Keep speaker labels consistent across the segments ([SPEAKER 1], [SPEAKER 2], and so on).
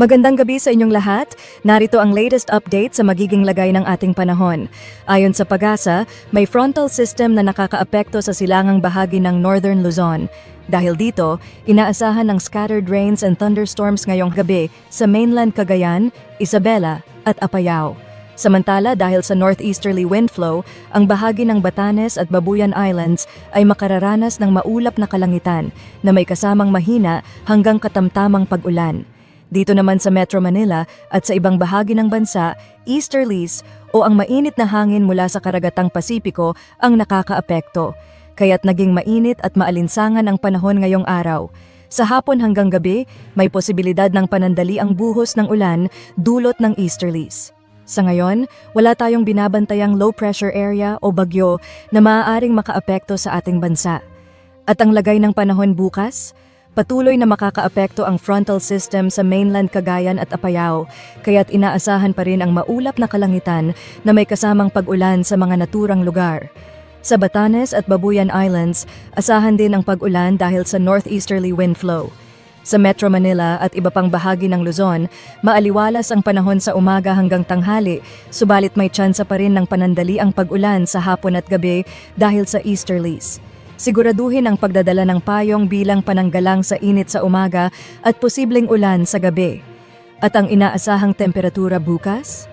[SPEAKER 1] Magandang gabi sa inyong lahat. Narito ang latest update sa magiging lagay ng ating panahon. Ayon sa PAGASA, may frontal system na nakakaapekto sa silangang bahagi ng Northern Luzon. Dahil dito, inaasahan ng scattered rains and thunderstorms ngayong gabi sa mainland Cagayan, Isabela at Apayao. Samantala dahil sa northeasterly wind flow, ang bahagi ng Batanes at Babuyan Islands ay makararanas ng maulap na kalangitan na may kasamang mahina hanggang katamtamang pag-ulan. Dito naman sa Metro Manila at sa ibang bahagi ng bansa, easterlies o ang mainit na hangin mula sa karagatang Pasipiko ang nakakaapekto. Kaya't naging mainit at maalinsangan ang panahon ngayong araw. Sa hapon hanggang gabi, may posibilidad ng panandali ang buhos ng ulan dulot ng easterlies. Sa ngayon, wala tayong binabantayang low pressure area o bagyo na maaaring makaapekto sa ating bansa. At ang lagay ng panahon bukas, patuloy na makakaapekto ang frontal system sa mainland Cagayan at Apayao, kaya't inaasahan pa rin ang maulap na kalangitan na may kasamang pag-ulan sa mga naturang lugar. Sa Batanes at Babuyan Islands, asahan din ang pag-ulan dahil sa northeasterly wind flow. Sa Metro Manila at iba pang bahagi ng Luzon, maaliwalas ang panahon sa umaga hanggang tanghali, subalit may tsansa pa rin ng panandali ang pag-ulan sa hapon at gabi dahil sa easterlies. Siguraduhin ang pagdadala ng payong bilang pananggalang sa init sa umaga at posibleng ulan sa gabi. At ang inaasahang temperatura bukas?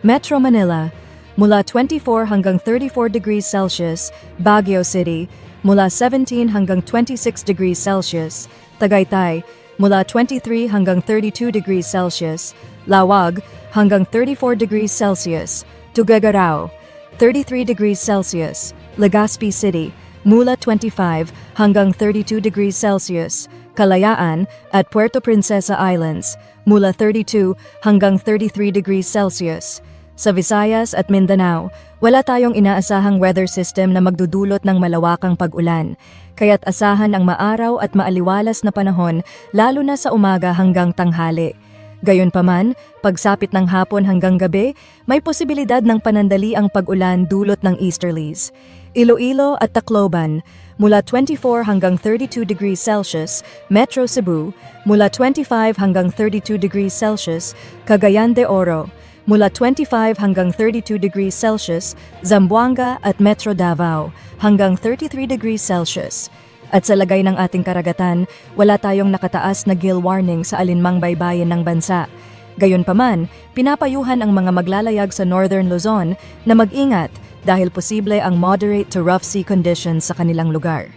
[SPEAKER 1] Metro Manila, mula 24 hanggang 34 degrees Celsius, Baguio City, mula 17 hanggang 26 degrees Celsius, Tagaytay, mula 23 hanggang 32 degrees Celsius, Lawag hanggang 34 degrees Celsius, Tuguegarao, 33 degrees Celsius, Legazpi City, mula 25 hanggang 32 degrees Celsius, Kalayaan at Puerto Princesa Islands, mula 32 hanggang 33 degrees Celsius. Sa Visayas at Mindanao, wala tayong inaasahang weather system na magdudulot ng malawakang pag-ulan, kaya't asahan ang maaraw at maaliwalas na panahon lalo na sa umaga hanggang tanghali. Gayunpaman, pagsapit ng hapon hanggang gabi, may posibilidad ng panandali ang pag-ulan dulot ng easterlies. Iloilo at Tacloban, mula 24 hanggang 32 degrees Celsius, Metro Cebu, mula 25 hanggang 32 degrees Celsius, Cagayan de Oro, mula 25 hanggang 32 degrees Celsius, Zamboanga at Metro Davao, hanggang 33 degrees Celsius. At sa lagay ng ating karagatan, wala tayong nakataas na gill warning sa alinmang baybayin ng bansa. Gayunpaman, pinapayuhan ang mga maglalayag sa Northern Luzon na mag-ingat dahil posible ang moderate to rough sea conditions sa kanilang lugar.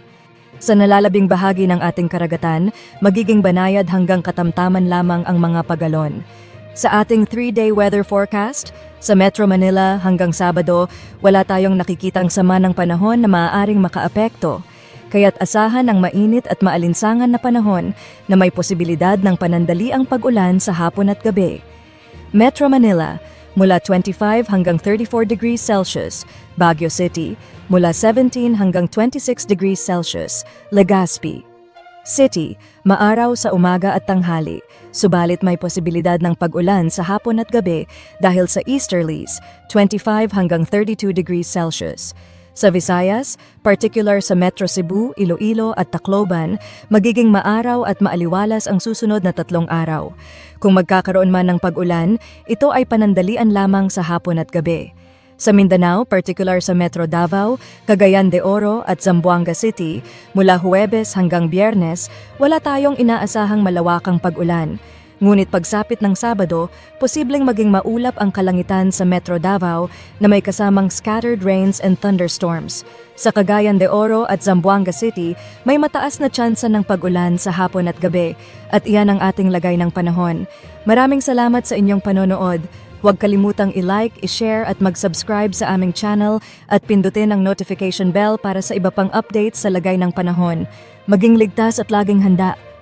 [SPEAKER 1] Sa nalalabing bahagi ng ating karagatan, magiging banayad hanggang katamtaman lamang ang mga pagalon. Sa ating three-day weather forecast, sa Metro Manila hanggang Sabado, wala tayong nakikitang sama ng panahon na maaaring makaapekto. Kaya't asahan ang mainit at maalinsangan na panahon na may posibilidad ng panandali ang pag-ulan sa hapon at gabi. Metro Manila, mula 25 hanggang 34 degrees Celsius, Baguio City, mula 17 hanggang 26 degrees Celsius, Legazpi. City, maaraw sa umaga at tanghali, subalit may posibilidad ng pag-ulan sa hapon at gabi dahil sa easterlies, 25 hanggang 32 degrees Celsius. Sa Visayas, particular sa Metro Cebu, Iloilo at Tacloban, magiging maaraw at maaliwalas ang susunod na tatlong araw. Kung magkakaroon man ng pag-ulan, ito ay panandalian lamang sa hapon at gabi. Sa Mindanao, particular sa Metro Davao, Cagayan de Oro at Zamboanga City, mula Huwebes hanggang Biyernes, wala tayong inaasahang malawakang pag-ulan. Ngunit pagsapit ng Sabado, posibleng maging maulap ang kalangitan sa Metro Davao na may kasamang scattered rains and thunderstorms. Sa Cagayan de Oro at Zamboanga City, may mataas na tsansa ng pag-ulan sa hapon at gabi at iyan ang ating lagay ng panahon. Maraming salamat sa inyong panonood. Huwag kalimutang i-like, i-share at mag-subscribe sa aming channel at pindutin ang notification bell para sa iba pang updates sa lagay ng panahon. Maging ligtas at laging handa.